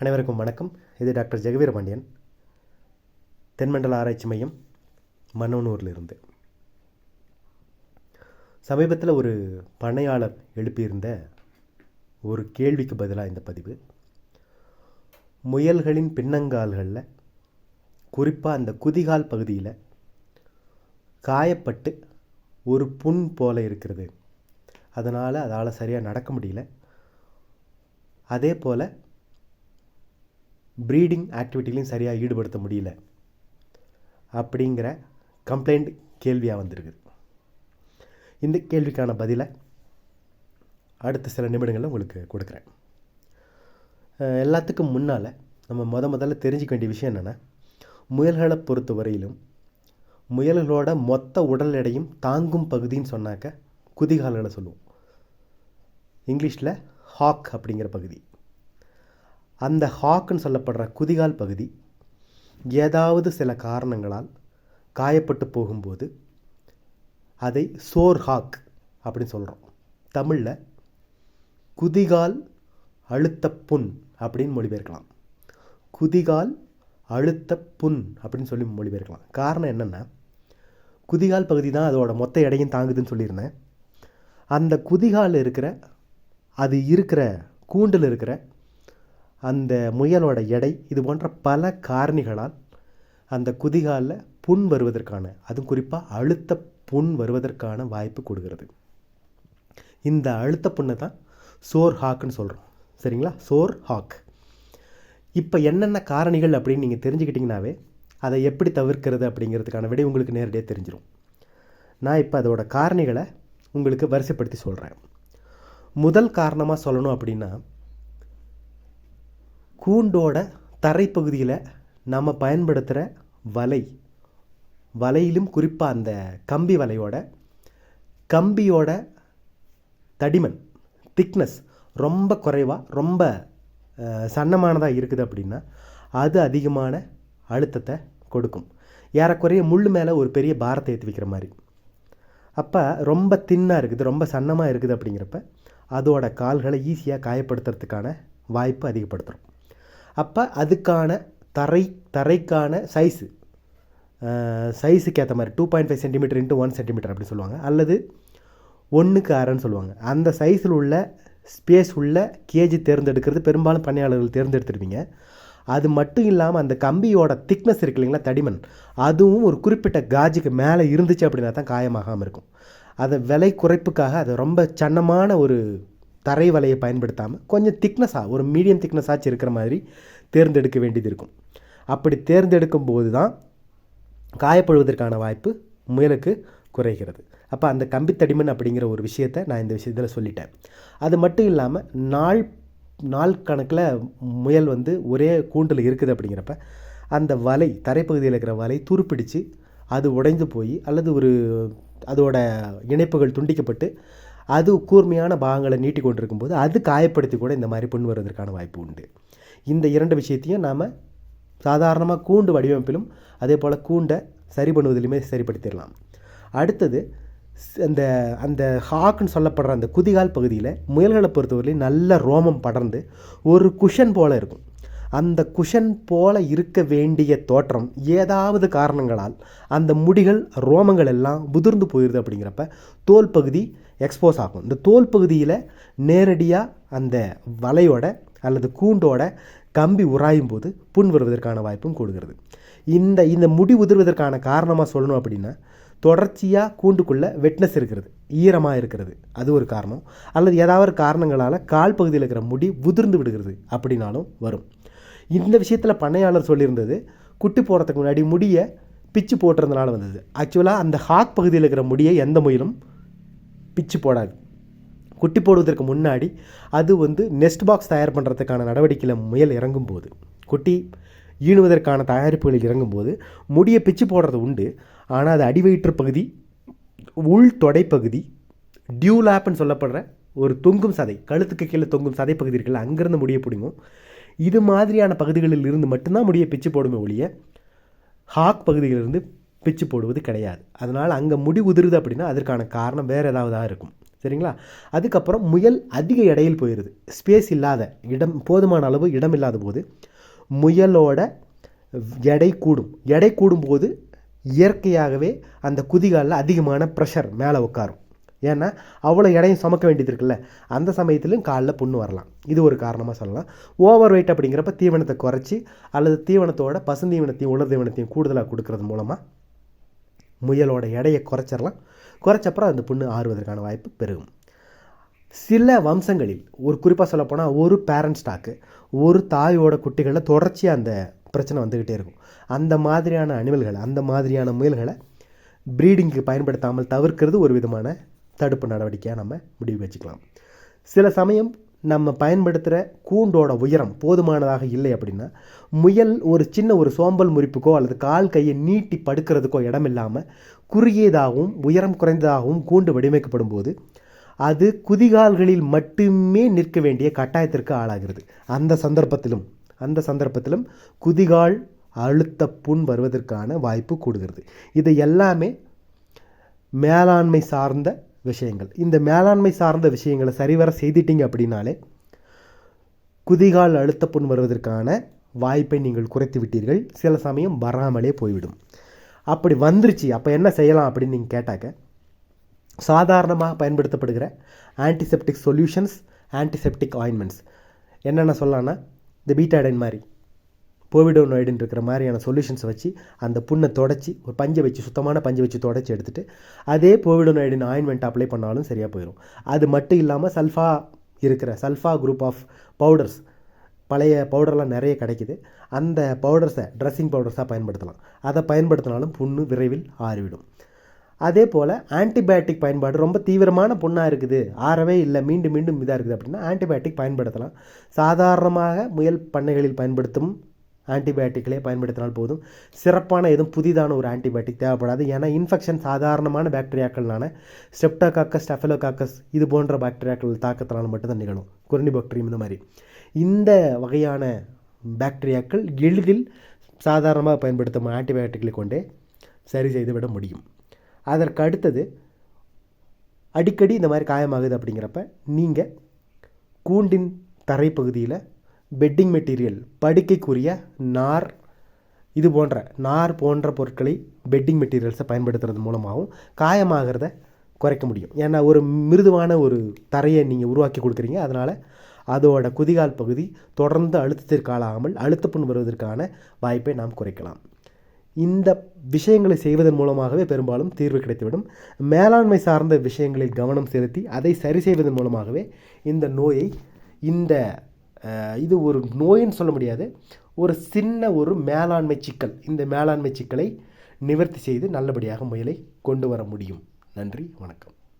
அனைவருக்கும் வணக்கம். இது டாக்டர் ஜெகவீர பாண்டியன். தென்மண்டல ஆராய்ச்சி மையம் மன்னனூரிலிருந்து. சமீபத்தில் ஒரு பணையாளர் எழுப்பியிருந்த ஒரு கேள்விக்கு பதிலாக இந்த பதிவு. முயல்களின் பின்னங்கால்களில் குறிப்பாக அந்த குதிகால் பகுதியில் காயப்பட்டு ஒரு புண் போல இருக்கிறது. அதனால் அதால் சரியாக நடக்க முடியல. அதே போல் ப்ரீடிங் ஆக்டிவிட்டிலையும் சரியாக ஈடுபடுத்த முடியல. அப்படிங்கிற கம்ப்ளைண்ட் கேள்வியாக வந்திருக்கு இந்த கேள்விக்கான பதிலை அடுத்த சில நிமிடங்களில் உங்களுக்கு கொடுக்குறேன். எல்லாத்துக்கும் முன்னால் நம்ம முத முதல்ல தெரிஞ்சுக்க வேண்டிய விஷயம் என்னென்னா முயல்களை பொறுத்த வரையிலும் முயல்களோட மொத்த உடல் எடையும் தாங்கும் பகுதின்னு சொன்னாக்க குதிகால்களை சொல்லுவோம். இங்கிலீஷில் ஹாக் அப்படிங்கிற பகுதி. அந்த ஹாக்குன்னு சொல்லப்படுற குதிகால் பகுதி ஏதாவது சில காரணங்களால் காயப்பட்டு போகும்போது அதை சோர் ஹாக் அப்படின்னு சொல்கிறோம் தமிழில் குதிகால் அழுத்த புண் அப்படின்னு மொழிபெயர்க்கலாம். குதிகால் அழுத்த புண் அப்படின்னு சொல்லி மொழிபெயர்க்கலாம். காரணம் என்னென்னா குதிகால் பகுதி தான் அதோட மொத்த எடையும் தாங்குதுன்னு சொல்லியிருந்தேன். அந்த குதிகால் இருக்கிற அது இருக்கிற கூண்டில் இருக்கிற அந்த முயலோட எடை இது போன்ற பல காரணிகளால் அந்த குதிகாலில் புண் வருவதற்கான அதுவும் குறிப்பாக அழுத்த புண் வருவதற்கான வாய்ப்பு கொடுக்கிறது. இந்த அழுத்த புண்ணை தான் சோர் ஹாக்குன்னு சொல்கிறோம் சரிங்களா? Sore hock. இப்போ என்னென்ன காரணிகள் அப்படின்னு நீங்கள் தெரிஞ்சுக்கிட்டிங்கனாவே அதை எப்படி தவிர்க்கிறது அப்படிங்கிறதுக்கான விடை உங்களுக்கு நேரடியாக தெரிஞ்சிடும் நான் இப்போ அதோட காரணிகளை உங்களுக்கு வரிசைப்படுத்தி சொல்கிறேன் முதல் காரணமாக சொல்லணும் அப்படின்னா கூண்டோட தரைப்பகுதியில் நம்ம பயன்படுத்துகிற வலை. வலையிலும் குறிப்பாக அந்த கம்பி வலையோட கம்பியோட தடிமன் திக்னஸ் ரொம்ப குறைவாக ரொம்ப சன்னமானதாக இருக்குது அப்படின்னா அது அதிகமான அழுத்தத்தை கொடுக்கும். ஏறக்குறைய முள் மேலே ஒரு பெரிய பாரத்தை ஏற்றி வைக்கிற மாதிரி. அப்போ ரொம்ப தின்னாக இருக்குது ரொம்ப சன்னமாக இருக்குது அப்படிங்கிறப்ப அதோட கால்களை ஈஸியாக காயப்படுத்துறதுக்கான வாய்ப்பு அதிகப்படுத்துகிறோம் அப்போ அதுக்கான தரை தரைக்கான சைஸு சைஸுக்கு ஏற்ற மாதிரி two point five centimetre into one centimetre அப்படி சொல்லுவாங்க. அல்லது ஒன்றுக்கு அரைன்னு சொல்லுவாங்க. அந்த சைஸில் உள்ள ஸ்பேஸ் உள்ள கேஜி தேர்ந்தெடுக்கிறது பெரும்பாலும் பணியாளர்கள் தேர்ந்தெடுத்துருவீங்க அது மட்டும் இல்லாமல் அந்த கம்பியோட திக்னஸ் இருக்கு இல்லைங்களா தடிமன்? அதுவும் ஒரு குறிப்பிட்ட காஜுக்கு மேலே இருந்துச்சு அப்படின்னா தான் காயமாகாமல் இருக்கும். அதை விலை குறைப்புக்காக அதை ரொம்ப சன்னமான ஒரு தரை வலையை பயன்படுத்தாமல் கொஞ்சம் திக்னஸாக ஒரு மீடியம் திக்னஸாச்சு இருக்கிற மாதிரி தேர்ந்தெடுக்க வேண்டியது இருக்கும். அப்படி தேர்ந்தெடுக்கும் போது தான் காயப்படுவதற்கான வாய்ப்பு முயலுக்கு குறைகிறது. அப்போ அந்த கம்பி தடிமன் அப்படிங்கிற ஒரு விஷயத்தை நான் இந்த விஷயத்தில் சொல்லிட்டேன். அது மட்டும் இல்லாமல் நாள் நாள் கணக்கில் முயல் வந்து ஒரே கூண்டில் இருக்குது அப்படிங்கிறப்ப அந்த வலை தரைப்பகுதியில் இருக்கிற வலை துருப்பிடித்து அது உடைந்து போய் அல்லது ஒரு அதோட இணைப்புகள் துண்டிக்கப்பட்டு அது கூர்மையான பாகங்களை நீட்டி கொண்டிருக்கும்போது அது காயப்படுத்தி கூட இந்த மாதிரி புண் வருவதற்கான வாய்ப்பு உண்டு. இந்த இரண்டு விஷயத்தையும் நாம் சாதாரணமாக கூண்டு வடிவமைப்பிலும் அதே போல் கூண்டை சரி பண்ணுவதிலுமே சரிப்படுத்திடலாம். அடுத்தது அந்த அந்த ஹாக்குன்னு சொல்லப்படுற அந்த குதிகால் பகுதியில் முயல்களை பொறுத்தவரையிலையும் நல்ல ரோமம் படர்ந்து ஒரு குஷன் போல் இருக்கும். அந்த குஷன் போல இருக்க வேண்டிய தோற்றம் ஏதாவது காரணங்களால் அந்த முடிகள் ரோமங்கள் எல்லாம் உதிர்ந்து போயிடுது அப்படிங்கிறப்ப தோல் பகுதி எக்ஸ்போஸ் ஆகும். இந்த தோல் பகுதியில் நேரடியாக அந்த வலையோட அல்லது கூண்டோட கம்பி உராயும் போது புண் வருவதற்கான வாய்ப்பும் கொடுக்கிறது இந்த இந்த முடி உதிர்வதற்கான காரணமாக சொல்லணும் அப்படின்னா தொடர்ச்சியாக கூண்டுக்குள்ளே வெட்னஸ் இருக்கிறது ஈரமாக இருக்கிறது. அது ஒரு காரணம். அல்லது ஏதாவது காரணங்களால் கால் பகுதியில் இருக்கிற முடி உதிர்ந்து விடுகிறது அப்படின்னாலும் வரும். இந்த விஷயத்தில் பண்ணையாளர் சொல்லியிருந்தது குட்டி போடுறதுக்கு முன்னாடி முடியை பிச்சு போட்டுறதுனால வந்தது. ஆக்சுவலாக அந்த ஹாக் பகுதியில் இருக்கிற முடியை எந்த முயலும் பிச்சு போடாது. குட்டி போடுவதற்கு முன்னாடி அது வந்து நெஸ்ட் பாக்ஸ் தயார் பண்ணுறதுக்கான நடவடிக்கையில் முயல் இறங்கும்போது குட்டி ஈணுவதற்கான தயாரிப்புகளில் இறங்கும்போது முடியை பிச்சு போடுறது உண்டு. ஆனால் அது அடிவயிற்று பகுதி உள் தொடைப்பகுதி டியூலாப்னு சொல்லப்படுற ஒரு தொங்கும் சதை கழுத்துக்கு கீழே தொங்கும் சதை பகுதி இருக்குல்ல அங்கேருந்து முடிய பிடிங்கும். இது மாதிரியான பகுதிகளில் இருந்து மட்டும்தான் முடியை பிச்சு போடுமே ஒழிய ஹாக் பகுதியிலிருந்து பிச்சு போடுவது கிடையாது. அதனால் அங்கே முடி உதிருது அப்படின்னா அதற்கான காரணம் வேறு ஏதாவதாக இருக்கும். சரிங்களா? அதுக்கப்புறம் முயல் அதிக எடையில் போயிடுது ஸ்பேஸ் இல்லாத இடம் போதுமான அளவு இடம் இல்லாத போது முயலோட எடை கூடும். எடை கூடும்போது இயற்கையாகவே அந்த குதிகாலில் அதிகமான ப்ரெஷர் மேலே உட்காரும். ஏன்னா அவ்வளோ எடையும் சுமக்க வேண்டியது இருக்குல்ல. அந்த சமயத்திலும் காலில் புண்ணு வரலாம். இது ஒரு காரணமாக சொல்லலாம். ஓவர் வெயிட் அப்படிங்கிறப்ப தீவனத்தை குறைச்சி அல்லது தீவனத்தோட பசுந்தீவனத்தையும் உலர் தீவனத்தையும் கூடுதலாக கொடுக்கறது மூலமாக முயலோட எடையை குறைச்சிடலாம். குறைச்சப்புறம் அந்த புண்ணு ஆறுவதற்கான வாய்ப்பு பெருகும். சில வம்சங்களில் ஒரு குறிப்பாக சொல்லப்போனால் ஒரு பேரண்ட் ஸ்டாக்கு ஒரு தாயோட குட்டிகளில் தொடர்ச்சியாக அந்த பிரச்சனை வந்துக்கிட்டே இருக்கும். அந்த மாதிரியான அனிமல்களை அந்த மாதிரியான முயல்களை ப்ரீடிங்க்கு பயன்படுத்தாமல் தவிர்க்கிறது ஒரு விதமான தடுப்பு நடவடிக்கையாக நம்ம முடிவு வச்சுக்கலாம். சில சமயம் நம்ம பயன்படுத்துகிற கூண்டோட உயரம் போதுமானதாக இல்லை அப்படின்னா முயல் ஒரு சின்ன ஒரு சோம்பல் முறிப்புக்கோ அல்லது கால் கையை நீட்டி படுக்கிறதுக்கோ இடம் இல்லாமல் குறுகியதாகவும் உயரம் குறைந்ததாகவும் கூண்டு வடிவமைக்கப்படும் போது அது குதிகால்களில் மட்டுமே நிற்க வேண்டிய கட்டாயத்திற்கு ஆளாகிறது. அந்த சந்தர்ப்பத்திலும் அந்த சந்தர்ப்பத்திலும் குதிகால் அழுத்த புண் வருவதற்கான வாய்ப்பு கூடுகிறது. இது எல்லாமே மேலாண்மை சார்ந்த விஷயங்கள். இந்த மேலாண்மை சார்ந்த விஷயங்களை சரிவர செய்திட்டீங்க அப்படின்னாலே குதிகால் அழுத்த புண் வருவதற்கான வாய்ப்பை நீங்கள் குறைத்து விட்டீர்கள். சில சமயம் வராமலே போய்விடும். அப்படி வந்துருச்சு. அப்போ என்ன செய்யலாம் அப்படின்னு நீங்கள் கேட்டாக்க சாதாரணமாக பயன்படுத்தப்படுகிற ஆன்டிசெப்டிக் சொல்யூஷன்ஸ் ஆன்டிசெப்டிக் ஆயின்மெண்ட்ஸ் என்னென்ன சொல்லலாம்னா இந்த பீட்டாடைன் மாதிரி. போவிடோனாய்டுன்னு இருக்கிற மாதிரியான சொல்யூஷன்ஸை வச்சு அந்த புண்ணை தொடச்சி ஒரு பஞ்சை வச்சு சுத்தமான பஞ்சை வச்சு தொடச்சி எடுத்துகிட்டு அதே போவிடோனாய்டின் ஆயின்மெண்ட் அப்ளை பண்ணாலும் சரியாக போயிடும் அது மட்டும் இல்லாமல் சல்ஃபா இருக்கிற சல்ஃபா குரூப் ஆஃப் பவுடர்ஸ் பழைய பவுடர்லாம் நிறைய கிடைக்குது. அந்த பவுடர்ஸை ட்ரெஸ்ஸிங் பவுடர்ஸாக பயன்படுத்தலாம். அதை பயன்படுத்தினாலும் புண்ணு விரைவில் ஆறிவிடும். அதே போல் ஆன்டிபயோட்டிக் பயன்பாடு ரொம்ப தீவிரமான புண்ணாக இருக்குது. ஆறவே இல்லை. மீண்டும் மீண்டும் இதாக இருக்குது அப்படின்னா ஆன்டிபயோட்டிக் பயன்படுத்தலாம். சாதாரணமாக முயல் பண்ணைகளில் பயன்படுத்தும் ஆன்டிபயோட்டிக்களே பயன்படுத்தினால் போதும். சிறப்பான எதுவும் புதிதான ஒரு ஆன்டிபயோட்டிக் தேவைப்படாது. ஏன்னா இன்ஃபெக்ஷன் சாதாரணமான பாக்டீரியாக்கள்னால ஸ்டெப்டோகாக்கஸ் ஸ்டெஃபலோகாக்கஸ் இது போன்ற பாக்டீரியாக்கள் தாக்கத்தினால் மட்டும்தான் நிகழும். குரணி பாக்டீரியம் இந்த மாதிரி. இந்த வகையான பாக்டீரியாக்கள் எளிதில் சாதாரணமாக பயன்படுத்தும் ஆன்டிபயோட்டிக்களை கொண்டே சரி செய்துவிட முடியும். அதற்கு அடுத்தது அடிக்கடி இந்த மாதிரி காயமாகுது அப்படிங்கிறப்ப நீங்கள் கூண்டின் தரைப்பகுதியில் பெட்டிங் மெட்டீரியல் படுக்கைக்குரிய நார் இது போன்ற நார் போன்ற பொருட்களை பெட்டிங் மெட்டீரியல்ஸை பயன்படுத்துறது மூலமாகவும் காயமாகிறத குறைக்க முடியும். ஏன்னா ஒரு மிருதுவான ஒரு தரையை நீங்கள் உருவாக்கி கொடுக்குறீங்க. அதனால் அதோட குதிகால் பகுதி தொடர்ந்து அழுத்தத்திற்கு ஆளாகாமல் அழுத்தப்புண் வருவதற்கான வாய்ப்பை நாம் குறைக்கலாம். இந்த விஷயங்களை செய்வதன் மூலமாகவே பெரும்பாலும் தீர்வு கிடைத்துவிடும். மேலாண்மை சார்ந்த விஷயங்களில் கவனம் செலுத்தி அதை சரி செய்வதன் மூலமாகவே இந்த நோயை இந்த இது ஒரு நோயின்னு சொல்ல முடியாது. ஒரு சின்ன ஒரு மேலாண்மை சிக்கல். இந்த மேலாண்மை சிக்கலை நிவர்த்தி செய்து நல்லபடியாக முயலை கொண்டு வர முடியும். நன்றி வணக்கம்.